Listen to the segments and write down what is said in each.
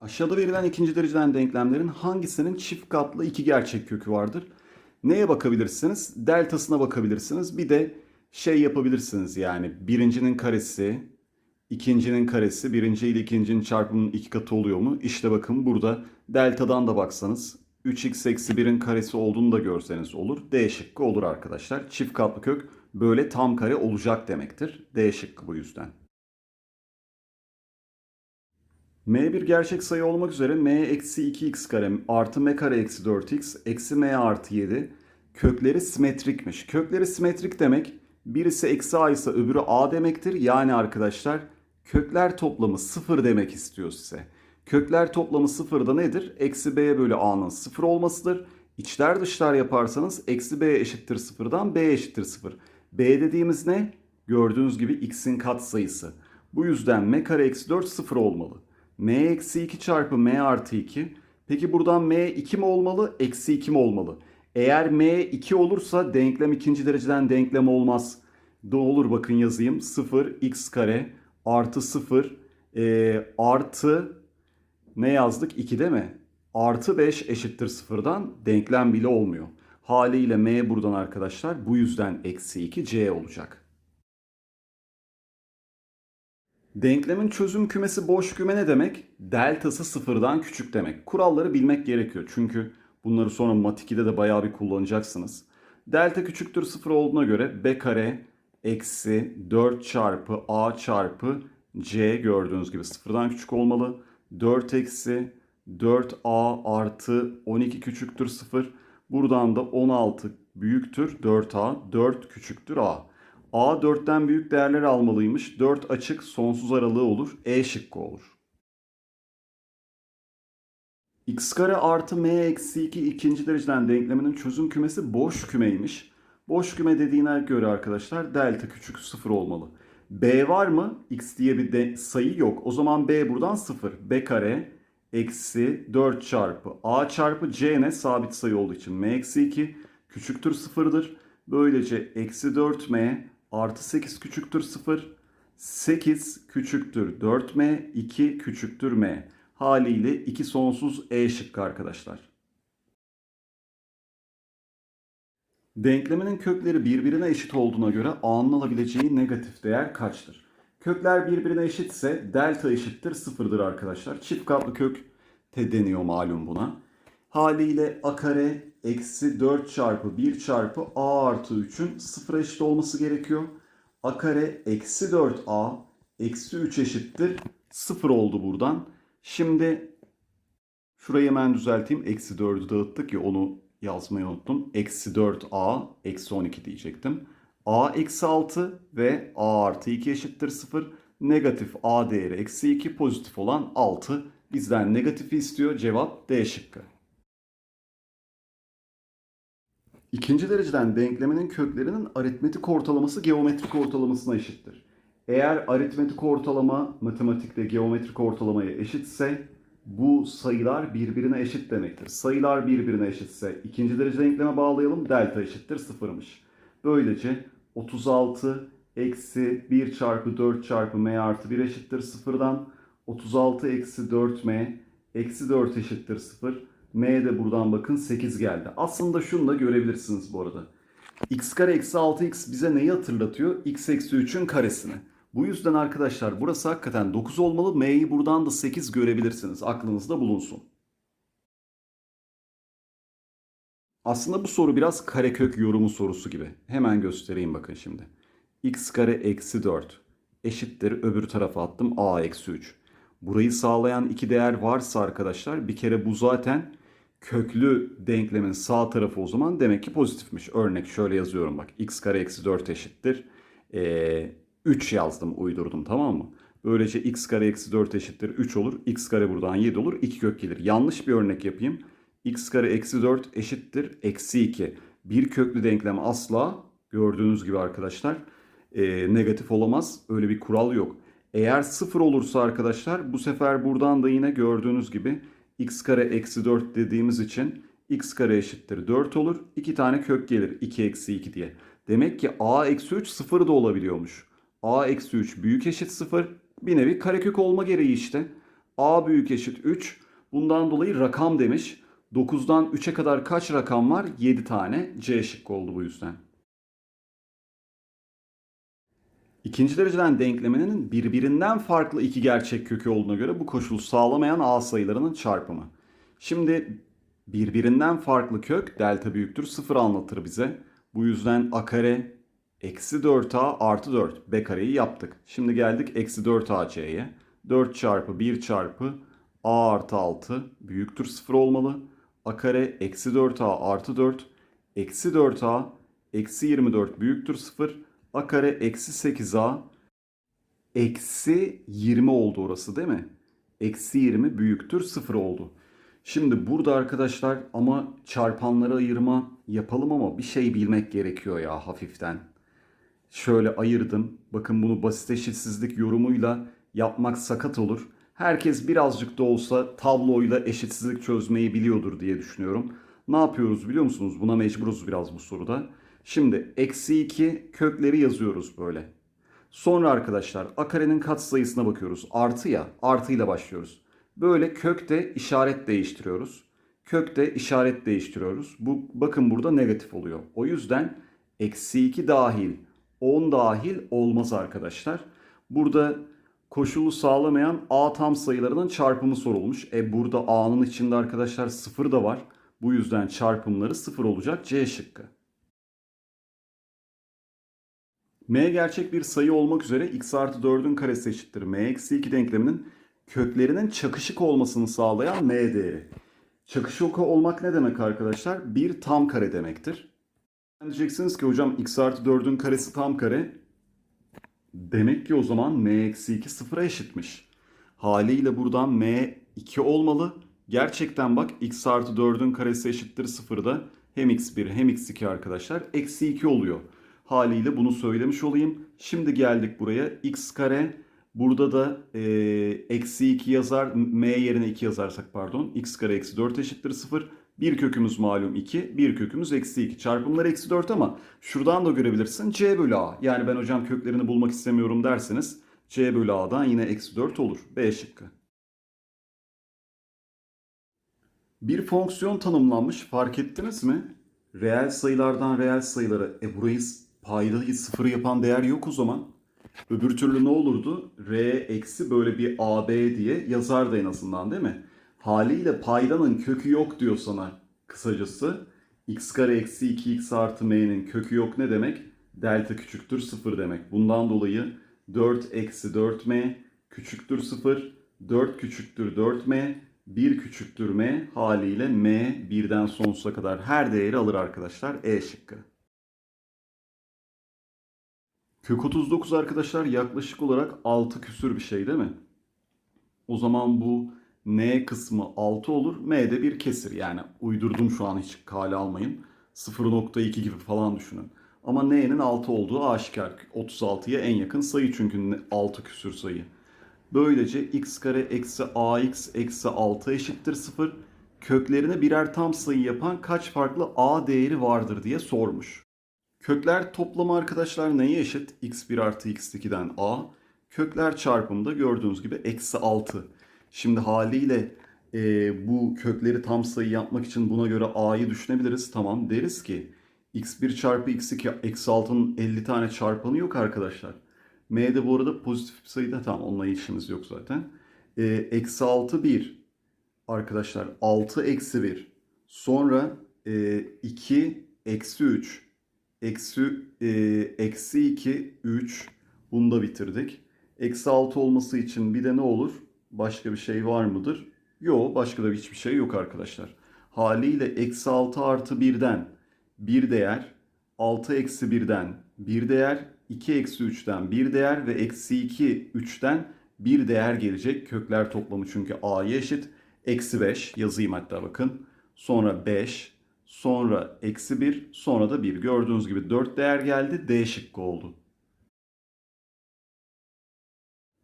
Aşağıda verilen ikinci dereceden denklemlerin hangisinin çift katlı iki gerçek kökü vardır? Neye bakabilirsiniz? Deltasına bakabilirsiniz. Bir de şey yapabilirsiniz yani birincinin karesi, ikincinin karesi, birinci ile ikincinin çarpımının iki katı oluyor mu? İşte bakın burada deltadan da baksanız 3x eksi 1'in karesi olduğunu da görseniz olur. D şıkkı olur arkadaşlar. Çift katlı kök böyle tam kare olacak demektir. D şıkkı bu yüzden. M bir gerçek sayı olmak üzere m eksi 2x kare artı m kare eksi 4x eksi m artı 7 kökleri simetrikmiş. Kökleri simetrik demek birisi eksi a ise öbürü a demektir. Yani arkadaşlar kökler toplamı 0 demek istiyor size. Kökler toplamı 0 da nedir? Eksi b bölü a'nın 0 olmasıdır. İçler dışlar yaparsanız eksi b eşittir 0'dan b eşittir 0. b dediğimiz ne? Gördüğünüz gibi x'in katsayısı. Bu yüzden m kare eksi 4 0 olmalı m eksi 2 çarpı m artı 2. Peki buradan m 2 mi olmalı, eksi 2 mi olmalı? Eğer m 2 olursa denklem ikinci dereceden denklem olmaz. Ne olur bakın yazayım. 0 x kare artı 0 e, artı ne yazdık? 2 değil mi? Artı 5 eşittir 0'dan denklem bile olmuyor. Haliyle m buradan arkadaşlar bu yüzden eksi 2 c olacak. Denklemin çözüm kümesi boş küme ne demek? Deltası sıfırdan küçük demek. Kuralları bilmek gerekiyor. Çünkü bunları sonra mat 2'de de bayağı bir kullanacaksınız. Delta küçüktür sıfır olduğuna göre b kare eksi 4 çarpı a çarpı c gördüğünüz gibi sıfırdan küçük olmalı. 4 eksi 4a artı 12 küçüktür 0. Buradan da 16 büyüktür 4a, 4 küçüktür a. A 4'ten büyük değerler almalıymış. 4 açık sonsuz aralığı olur. E şıkkı olur. x kare artı m eksi 2 ikinci dereceden denkleminin çözüm kümesi boş kümeymiş. Boş küme dediğine göre arkadaşlar delta küçük 0 olmalı. b var mı? x diye bir de sayı yok. O zaman b buradan 0. b kare eksi 4 çarpı a çarpı c ne? Sabit sayı olduğu için m eksi 2 küçüktür 0'dır. Böylece eksi 4m artı 8 küçüktür 0. 8 küçüktür 4m, 2 küçüktür m. Haliyle 2 sonsuz e şıkkı arkadaşlar. Denkleminin kökleri birbirine eşit olduğuna göre a'nın alabileceği negatif değer kaçtır? Kökler birbirine eşitse delta eşittir sıfırdır arkadaşlar. Çift katlı kök te deniyor malum buna. Haliyle a kare eksi 4 çarpı 1 çarpı a artı 3'ün sıfır eşit olması gerekiyor. a kare eksi 4a eksi 3 eşittir 0 oldu buradan. Şimdi şurayı hemen düzelteyim. Eksi 4'ü dağıttık ya onu yazmayı unuttum. Eksi 4a eksi 12 diyecektim. a eksi 6 ve a artı 2 eşittir 0. Negatif a değeri eksi 2 pozitif olan 6. Bizden negatifi istiyor. Cevap D şıkkı. İkinci dereceden denkleminin köklerinin aritmetik ortalaması geometrik ortalamasına eşittir. Eğer aritmetik ortalama matematikte geometrik ortalamaya eşitse bu sayılar birbirine eşit demektir. Sayılar birbirine eşitse ikinci derece denkleme bağlayalım. Delta eşittir sıfırmış. Böylece 36 eksi 1 çarpı 4 çarpı m artı 1 eşittir sıfırdan. 36 eksi 4m eksi 4 eşittir 0. M de buradan bakın 8 geldi. Aslında şunu da görebilirsiniz bu arada. x kare eksi 6x bize neyi hatırlatıyor? x eksi 3'ün karesini. Bu yüzden arkadaşlar burası hakikaten 9 olmalı. M'yi buradan da 8 görebilirsiniz. Aklınızda bulunsun. Aslında bu soru biraz karekök yorumu sorusu gibi. Hemen göstereyim bakın şimdi. x kare eksi 4 eşittir öbür tarafa attım a eksi 3. Burayı sağlayan iki değer varsa arkadaşlar bir kere bu zaten köklü denklemin sağ tarafı o zaman demek ki pozitifmiş. Örnek şöyle yazıyorum bak. x kare eksi 4 eşittir. Ee, 3 yazdım uydurdum tamam mı? Böylece x kare eksi 4 eşittir 3 olur. x kare buradan 7 olur. 2 kök gelir. Yanlış bir örnek yapayım. x kare eksi 4 eşittir eksi 2. Bir köklü denklem asla gördüğünüz gibi arkadaşlar e, negatif olamaz. Öyle bir kural yok. Eğer 0 olursa arkadaşlar bu sefer buradan da yine gördüğünüz gibi x kare eksi 4 dediğimiz için x kare eşittir 4 olur. 2 tane kök gelir 2 eksi 2 diye. Demek ki a eksi 3 0 da olabiliyormuş. a eksi 3 büyük eşit 0 bir nevi karekök olma gereği işte. A büyük eşit 3. Bundan dolayı rakam demiş. 9'dan 3'e kadar kaç rakam var? 7 tane. C şıkkı oldu bu yüzden. İkinci dereceden denkleminin birbirinden farklı iki gerçek kökü olduğuna göre bu koşulu sağlamayan A sayılarının çarpımı. Şimdi birbirinden farklı kök delta büyüktür 0 anlatır bize. Bu yüzden a kare eksi 4a artı 4 b kareyi yaptık. Şimdi geldik eksi 4ac'ye. 4 çarpı 1 çarpı a artı 6 büyüktür 0 olmalı. a kare eksi 4a artı 4 eksi 4a eksi 24 büyüktür 0. a kare eksi 8a eksi 20 oldu orası değil mi? Eksi 20 büyüktür 0 oldu. Şimdi burada arkadaşlar ama çarpanları ayırma yapalım ama bir şey bilmek gerekiyor ya hafiften. Şöyle ayırdım. Bakın bunu basit eşitsizlik yorumuyla yapmak sakat olur. Herkes birazcık da olsa tabloyla eşitsizlik çözmeyi biliyordur diye düşünüyorum. Ne yapıyoruz biliyor musunuz? Buna mecburuz biraz bu soruda. Şimdi eksi 2 kökleri yazıyoruz böyle. Sonra arkadaşlar a karenin katsayısına bakıyoruz. Artı ya artıyla başlıyoruz. Böyle kökte işaret değiştiriyoruz. Kökte işaret değiştiriyoruz. Bu bakın burada negatif oluyor. O yüzden eksi 2 dahil 10 dahil olmaz arkadaşlar. Burada koşulu sağlamayan a tam sayılarının çarpımı sorulmuş. E burada a'nın içinde arkadaşlar 0 da var. Bu yüzden çarpımları 0 olacak C şıkkı. M gerçek bir sayı olmak üzere x artı 4'ün karesi eşittir m eksi 2 denkleminin köklerinin çakışık olmasını sağlayan m değeri. Çakışık olmak ne demek arkadaşlar? Bir tam kare demektir. Diyeceksiniz ki hocam x artı 4'ün karesi tam kare. Demek ki o zaman m eksi 2 sıfıra eşitmiş. Haliyle buradan m 2 olmalı. Gerçekten bak x artı 4'ün karesi eşittir sıfırda. Hem x1 hem x2 arkadaşlar eksi 2 oluyor. Haliyle bunu söylemiş olayım. Şimdi geldik buraya. x kare Burada da e, eksi 2 yazar, m yerine 2 yazarsak pardon. x kare eksi 4 eşittir 0. Bir kökümüz malum 2, bir kökümüz eksi 2. Çarpımları eksi 4 ama şuradan da görebilirsin c bölü a. Yani ben hocam köklerini bulmak istemiyorum derseniz c bölü a'dan yine eksi 4 olur. B şıkkı. Bir fonksiyon tanımlanmış fark ettiniz mi? Reel sayılardan reel sayılara. E burayı paydayı sıfır yapan değer yok o zaman. Öbür türlü ne olurdu? R eksi böyle bir AB diye yazardı en azından değil mi? Haliyle paydanın kökü yok diyor sana kısacası. x kare eksi 2x artı m'nin kökü yok ne demek? Delta küçüktür 0 demek. Bundan dolayı 4 eksi 4m küçüktür 0. 4 küçüktür 4m. 1 küçüktür m haliyle m birden sonsuza kadar her değeri alır arkadaşlar. E şıkkı. Kök 39 arkadaşlar yaklaşık olarak 6 küsür bir şey değil mi? O zaman bu n kısmı 6 olur. M de bir kesir. Yani uydurdum şu an hiç kale almayın. 0.2 gibi falan düşünün. Ama n'nin 6 olduğu aşikar. 36'ya en yakın sayı çünkü 6 küsür sayı. Böylece x kare eksi ax eksi 6 eşittir 0. Köklerine birer tam sayı yapan kaç farklı a değeri vardır diye sormuş. Kökler toplamı arkadaşlar neye eşit? x1 artı x2'den a. Kökler çarpımında gördüğünüz gibi eksi 6. Şimdi haliyle e, bu kökleri tam sayı yapmak için buna göre a'yı düşünebiliriz. Tamam deriz ki x1 çarpı x2 eksi 6'nın 50 tane çarpanı yok arkadaşlar. M'de bu arada pozitif bir sayıda tamam onunla işimiz yok zaten. E, eksi 6 1 arkadaşlar 6 eksi 1 sonra e, 2 eksi 3 eksi, e, eksi 2 3 bunu da bitirdik. Eksi 6 olması için bir de ne olur? Başka bir şey var mıdır? Yok başka da hiçbir şey yok arkadaşlar. Haliyle eksi 6 artı 1'den bir değer, 6 eksi 1'den bir değer, 2 eksi 3'ten bir değer ve eksi 2 3'ten bir değer gelecek. Kökler toplamı çünkü a'ya eşit. Eksi 5 yazayım hatta bakın. Sonra 5, sonra eksi 1, sonra da 1. Gördüğünüz gibi 4 değer geldi. D şıkkı oldu.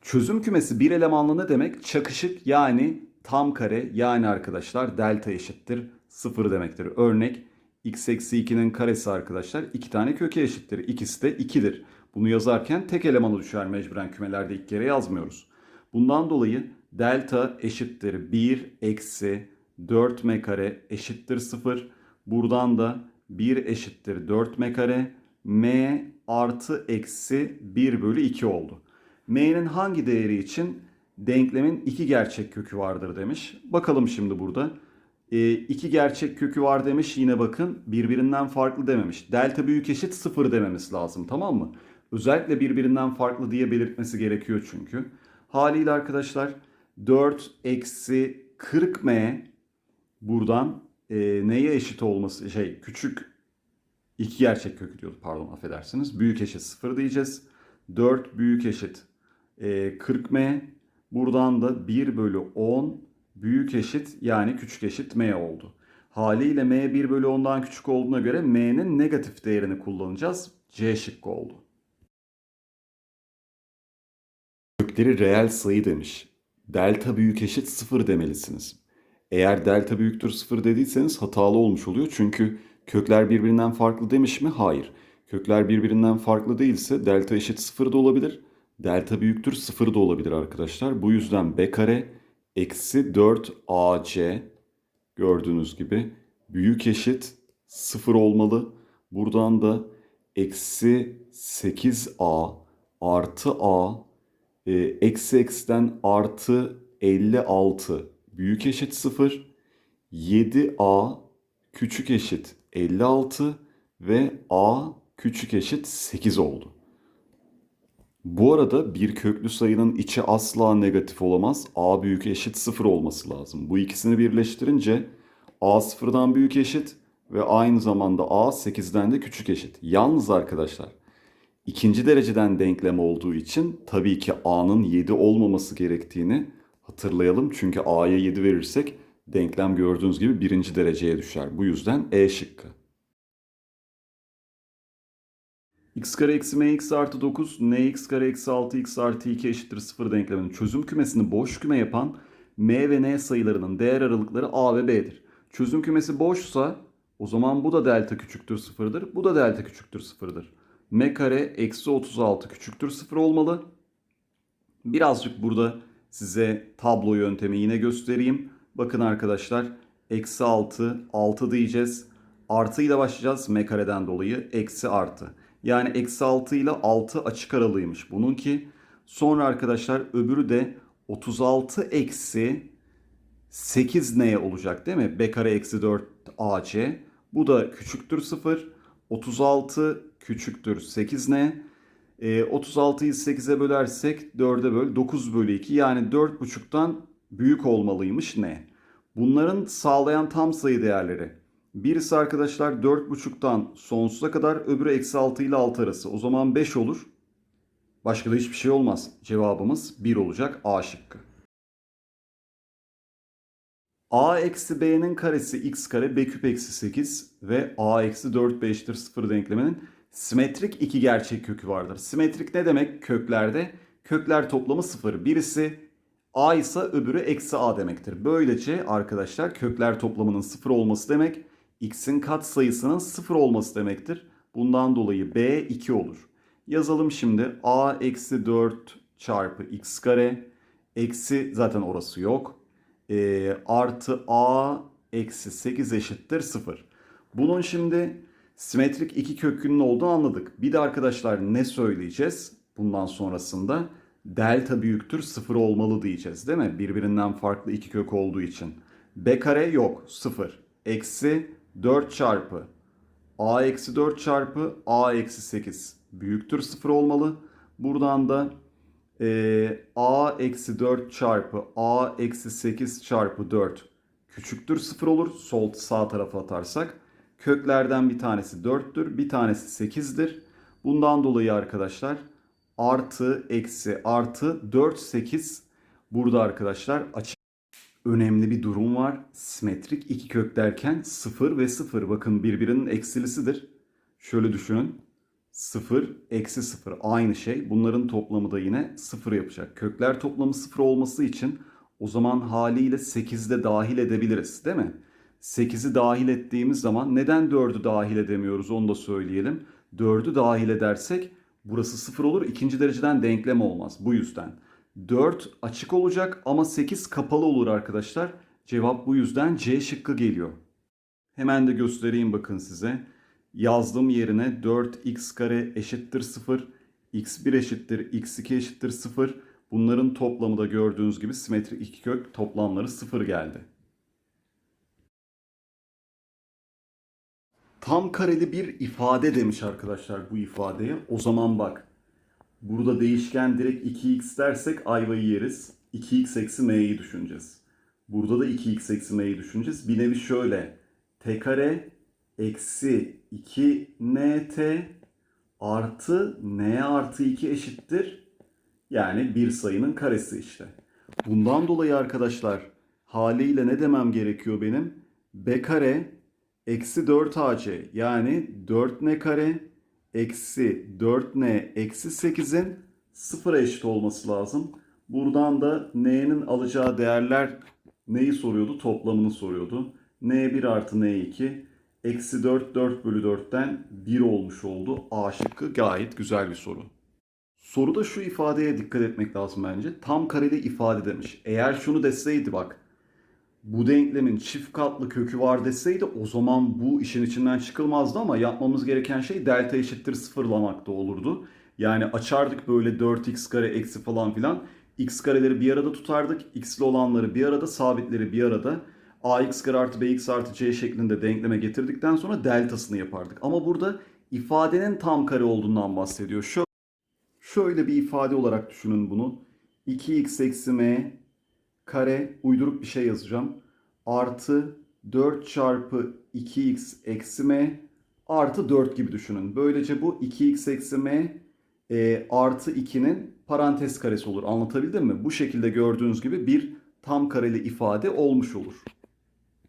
Çözüm kümesi bir elemanlı ne demek? Çakışık yani tam kare yani arkadaşlar delta eşittir 0 demektir. Örnek x eksi 2'nin karesi arkadaşlar 2 tane köke eşittir. İkisi de 2'dir. Bunu yazarken tek elemanı düşer mecburen kümelerde ilk kere yazmıyoruz. Bundan dolayı Delta eşittir 1 eksi 4 m kare eşittir 0. Buradan da 1 eşittir 4 m kare. M artı eksi 1 bölü 2 oldu. M'nin hangi değeri için denklemin iki gerçek kökü vardır demiş. Bakalım şimdi burada. E, iki gerçek kökü var demiş. Yine bakın birbirinden farklı dememiş. Delta büyük eşit 0 dememiz lazım tamam mı? Özellikle birbirinden farklı diye belirtmesi gerekiyor çünkü. Haliyle arkadaşlar 4 eksi 40m buradan e, neye eşit olması şey küçük iki gerçek kökü diyoruz pardon affedersiniz. Büyük eşit 0 diyeceğiz. 4 büyük eşit e, 40m buradan da 1 bölü 10 büyük eşit yani küçük eşit m oldu. Haliyle m 1 bölü 10'dan küçük olduğuna göre m'nin negatif değerini kullanacağız. C şıkkı oldu. Kökleri reel sayı demiş. Delta büyük eşit 0 demelisiniz. Eğer delta büyüktür 0 dediyseniz hatalı olmuş oluyor. Çünkü kökler birbirinden farklı demiş mi? Hayır. Kökler birbirinden farklı değilse delta eşit 0 da olabilir. Delta büyüktür 0 da olabilir arkadaşlar. Bu yüzden b kare eksi 4 ac gördüğünüz gibi büyük eşit 0 olmalı. Buradan da eksi 8a artı a e, eksi eksiden artı 56 büyük eşit 0. 7a küçük eşit 56 ve a küçük eşit 8 oldu. Bu arada bir köklü sayının içi asla negatif olamaz. a büyük eşit 0 olması lazım. Bu ikisini birleştirince a sıfırdan büyük eşit ve aynı zamanda a 8'den de küçük eşit. Yalnız arkadaşlar ikinci dereceden denklem olduğu için tabii ki a'nın 7 olmaması gerektiğini hatırlayalım. Çünkü a'ya 7 verirsek denklem gördüğünüz gibi birinci dereceye düşer. Bu yüzden E şıkkı. x kare eksi mx artı 9 nx kare eksi 6x artı 2 eşittir 0 denkleminin çözüm kümesini boş küme yapan m ve n sayılarının değer aralıkları a ve b'dir. Çözüm kümesi boşsa o zaman bu da delta küçüktür 0'dır. Bu da delta küçüktür 0'dır. m kare eksi 36 küçüktür 0 olmalı. Birazcık burada size tablo yöntemi yine göstereyim. Bakın arkadaşlar eksi 6 6 diyeceğiz. Artı ile başlayacağız m kareden dolayı eksi artı. Yani eksi 6 ile 6 açık aralığıymış bununki. Sonra arkadaşlar öbürü de 36 eksi 8 neye olacak değil mi? B kare eksi 4 AC. Bu da küçüktür 0. 36 küçüktür 8 ne? E, 36'yı 8'e bölersek 4'e böl 9 bölü 2 yani 4,5'tan büyük olmalıymış ne? Bunların sağlayan tam sayı değerleri. Birisi arkadaşlar 4,5'tan sonsuza kadar öbürü eksi 6 ile 6 arası. O zaman 5 olur. Başka da hiçbir şey olmaz. Cevabımız 1 olacak A şıkkı. A eksi B'nin karesi x kare B küp eksi 8 ve A eksi 4 B eşittir 0 denkleminin simetrik iki gerçek kökü vardır. Simetrik ne demek köklerde? Kökler toplamı 0. Birisi A ise öbürü eksi A demektir. Böylece arkadaşlar kökler toplamının 0 olması demek x'in kat sayısının 0 olması demektir. Bundan dolayı b 2 olur. Yazalım şimdi a eksi 4 çarpı x kare eksi zaten orası yok. E, artı a eksi 8 eşittir 0. Bunun şimdi simetrik iki kökünün olduğunu anladık. Bir de arkadaşlar ne söyleyeceğiz bundan sonrasında? Delta büyüktür 0 olmalı diyeceğiz değil mi? Birbirinden farklı iki kök olduğu için. B kare yok 0. Eksi 4 çarpı a eksi 4 çarpı a eksi 8 büyüktür 0 olmalı. Buradan da e, a eksi 4 çarpı a eksi 8 çarpı 4 küçüktür 0 olur. Sol sağ tarafa atarsak. Köklerden bir tanesi 4'tür. Bir tanesi 8'dir. Bundan dolayı arkadaşlar artı eksi artı 4 8 burada arkadaşlar açık önemli bir durum var. Simetrik iki kök derken 0 ve 0 bakın birbirinin eksilisidir. Şöyle düşünün. 0 eksi 0 aynı şey. Bunların toplamı da yine 0 yapacak. Kökler toplamı 0 olması için o zaman haliyle 8'de de dahil edebiliriz değil mi? 8'i dahil ettiğimiz zaman neden 4'ü dahil edemiyoruz onu da söyleyelim. 4'ü dahil edersek burası 0 olur. ikinci dereceden denklem olmaz. Bu yüzden. 4 açık olacak ama 8 kapalı olur arkadaşlar. Cevap bu yüzden C şıkkı geliyor. Hemen de göstereyim bakın size. Yazdığım yerine 4x kare eşittir 0, x1 eşittir x2 eşittir 0. Bunların toplamı da gördüğünüz gibi simetrik iki kök toplamları 0 geldi. Tam kareli bir ifade demiş arkadaşlar bu ifadeye. O zaman bak. Burada değişken direkt 2x dersek ayvayı yeriz. 2x eksi m'yi düşüneceğiz. Burada da 2x eksi m'yi düşüneceğiz. Bir nevi şöyle. t kare eksi 2 nt artı n artı 2 eşittir. Yani bir sayının karesi işte. Bundan dolayı arkadaşlar haliyle ne demem gerekiyor benim? b kare eksi 4ac yani 4n kare eksi 4n eksi 8'in sıfıra eşit olması lazım. Buradan da n'nin alacağı değerler neyi soruyordu? Toplamını soruyordu. n1 artı n2 eksi 4 4 bölü 4'ten 1 olmuş oldu. A şıkkı gayet güzel bir soru. Soruda şu ifadeye dikkat etmek lazım bence. Tam kareli ifade demiş. Eğer şunu deseydi bak bu denklemin çift katlı kökü var deseydi o zaman bu işin içinden çıkılmazdı ama yapmamız gereken şey delta eşittir sıfırlamak da olurdu. Yani açardık böyle 4x kare eksi falan filan. x kareleri bir arada tutardık. x'li olanları bir arada, sabitleri bir arada. ax kare artı bx artı c şeklinde denkleme getirdikten sonra deltasını yapardık. Ama burada ifadenin tam kare olduğundan bahsediyor. Şöyle bir ifade olarak düşünün bunu. 2x eksi m kare uyduruk bir şey yazacağım. Artı 4 çarpı 2x eksi m artı 4 gibi düşünün. Böylece bu 2x eksi m e, artı 2'nin parantez karesi olur. Anlatabildim mi? Bu şekilde gördüğünüz gibi bir tam kareli ifade olmuş olur.